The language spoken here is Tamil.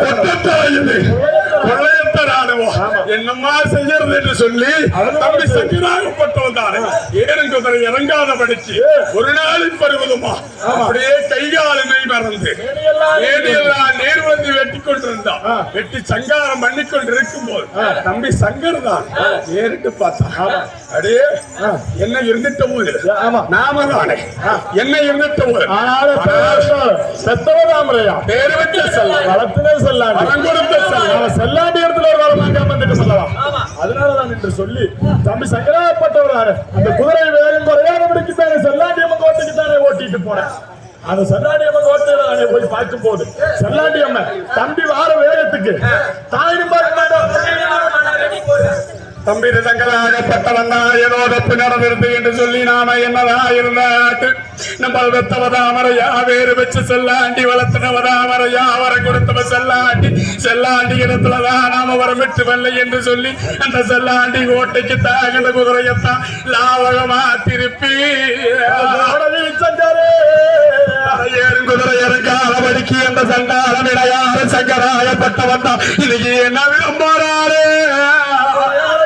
குற்றச்சாலையிலே ராணுவம் என்னம்மா செய்யறது என்று சொல்லி தம்பி சங்கிராகப்பட்டு வந்தாரு. ஏறுங்குதிரை இறங்காத படிச்சு ஒரு நாளின் பருவதுமா. அப்படியே கைகாலனை மறந்து வெட்டி கொண்டிருந்தான் வெட்டி சங்காரம் பண்ணி கொண்டிருக்கும் போது தம்பி சங்கர் தான். ஏறிட்டு பார்த்தான் அடே என்ன இருந்துட்ட போது? நாம தானே என்ன இருந்துட்ட போது? ஆனாலும் செத்தவதாமரையா பேரு வச்ச செல்லம் களத்திலே செல்லாண்டி வரம் கொடுத்த செல்லம் அவன் செல்லாண்டி இடத்துல ஒரு வரம் வாங்காம வந்துட்டு சொல்லலாம் அதனாலதான் என்று சொல்லி தம்பி சங்கராப்பட்டவராரு அந்த குதிரை வேகம் குறையாதபடிக்கு தானே செல்லாண்டி அம்மன் கோட்டைக்கு தானே ஓட்டிட்டு போனேன். அந்த செல்லாண்டி அம்மன் கோட்டையில போய் பார்க்கும் போது செல்லாண்டி அம்மன் தம்பி வார வேகத்துக்கு தாயினும் பார்க்க மாட்டோம் தம்பி சங்கராகப்பட்டவன் தான் ஏதோ நடந்திருந்து என்று சொல்லி நாம என்னதா இருந்தாட்டு நம்ம வெத்தவதாமரையா வேறு வச்சு செல்லாண்டி வளர்த்தினவதாமரையா அவரை கொடுத்தவ செல்லாண்டி செல்லாண்டி இடத்துலதான் நாம வரமிட்டு வரல என்று சொல்லி அந்த செல்லாண்டி ஓட்டைக்கு தாகந்த குதிரையத்தான் லாவகமா திருப்பி இறங்கால படிக்கு அந்த சண்டாளம் இடையாறு சங்கராயப்பட்டவன் தான் இன்னைக்கு என்ன விளம்பா